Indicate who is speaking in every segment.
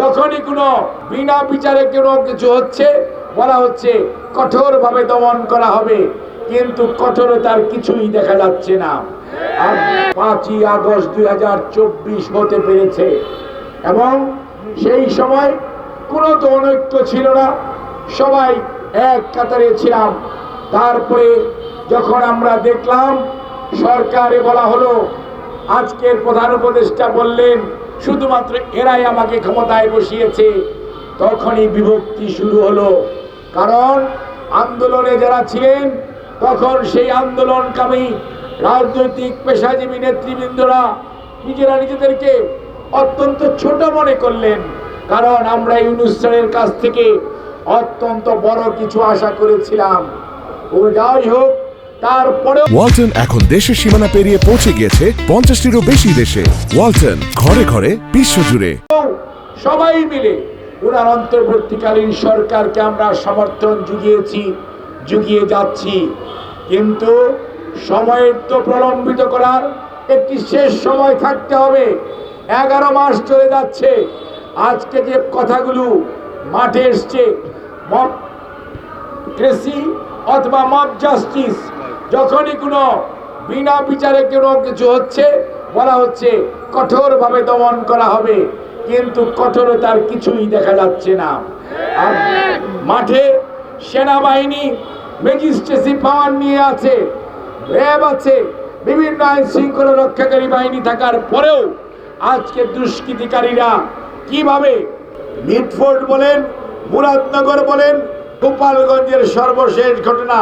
Speaker 1: যখনই কোনো বিনা বিচারে কোনো কিছু হচ্ছে, বলা হচ্ছে কঠোরভাবে দমন করা হবে, কিন্তু কঠোরতার কিছুই দেখা যাচ্ছে না। পাঁচই আগস্ট দুই হাজার চব্বিশ হতে পেরেছে। এবং সেই সময় কোনো তো অনৈক্য ছিল না, সবাই এক কাতারে ছিলাম। তারপরে যখন আমরা দেখলাম, সরকারে বলা হলো, আজকের প্রধান উপদেষ্টা বললেন শুধুমাত্র এরাই আমাকে ক্ষমতায় বসিয়েছে। তখনই বিভক্তি শুরু হলো। কারণ আন্দোলনে যারা ছিলেন, তখন সেই আন্দোলনকামী রাজনৈতিক পেশাজীবী নেতৃবৃন্দরা নিজেরা নিজেদেরকে অত্যন্ত ছোট মনে করলেন। কারণ আমরা ইউনুস স্যারের কাছ থেকে অত্যন্ত বড় কিছু আশা করেছিলাম। ও যাই হোক
Speaker 2: ওয়ালটন এখন দেশের সীমানা পেরিয়ে পৌঁছে গিয়েছে পঞ্চাশটিরও বেশি দেশে। ওয়ালটন ঘরে ঘরে বিশ্বজুড়ে।
Speaker 1: সবাই মিলে ওনার অন্তর্বর্তীকালীন সরকারকে আমরা সমর্থন জুগিয়েছি জুগিয়ে যাচ্ছি। কিন্তু সময়ের তো প্রলম্বিত করার একটি শেষ সময় থাকতে হবে। এগারো মাস চলে যাচ্ছে। আজকে যে কথাগুলো মাঠে এসছে মব ক্রেসি অথবা মব জাস্টিস যখনই কোনো বিনা বিচারে কোনো কিছু হচ্ছে, বলা হচ্ছে কঠোরভাবে দমন করা হবে, কিন্তু কঠোরতার কিছুই দেখা যাচ্ছে না। আর মাঠে সেনাবাহিনী ম্যাজিস্ট্রেসি পাওয়ার নিয়ে আছে, র্যাব আছে, বিভিন্ন আইন শৃঙ্খলা রক্ষাকারী বাহিনী থাকার পরেও আজকে দুষ্কৃতিকারীরা কীভাবে মিটফোর্ড বলেন, মুরাদনগর বলেন গোপালগঞ্জের সর্বশেষ ঘটনা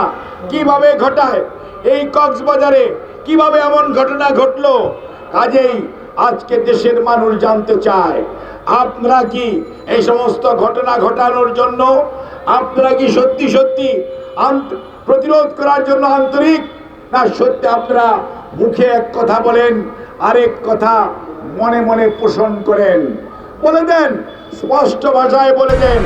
Speaker 1: কীভাবে ঘটায়? এই কক্সবাজারে কীভাবে এমন ঘটনা ঘটলো? কাজেই আজকে দেশের মানুষ জানতে চায়, আপনারা কি এই সমস্ত ঘটনা ঘটানোর জন্য, আপনারা কি সত্যি সত্যি প্রতিরোধ করার জন্য আন্তরিক? না সত্যি আপনারা মুখে এক কথা বলেন, আরেক কথা মনে মনে পোষণ করেন। বলে দেন, স্পষ্ট ভাষায় বলে দেন।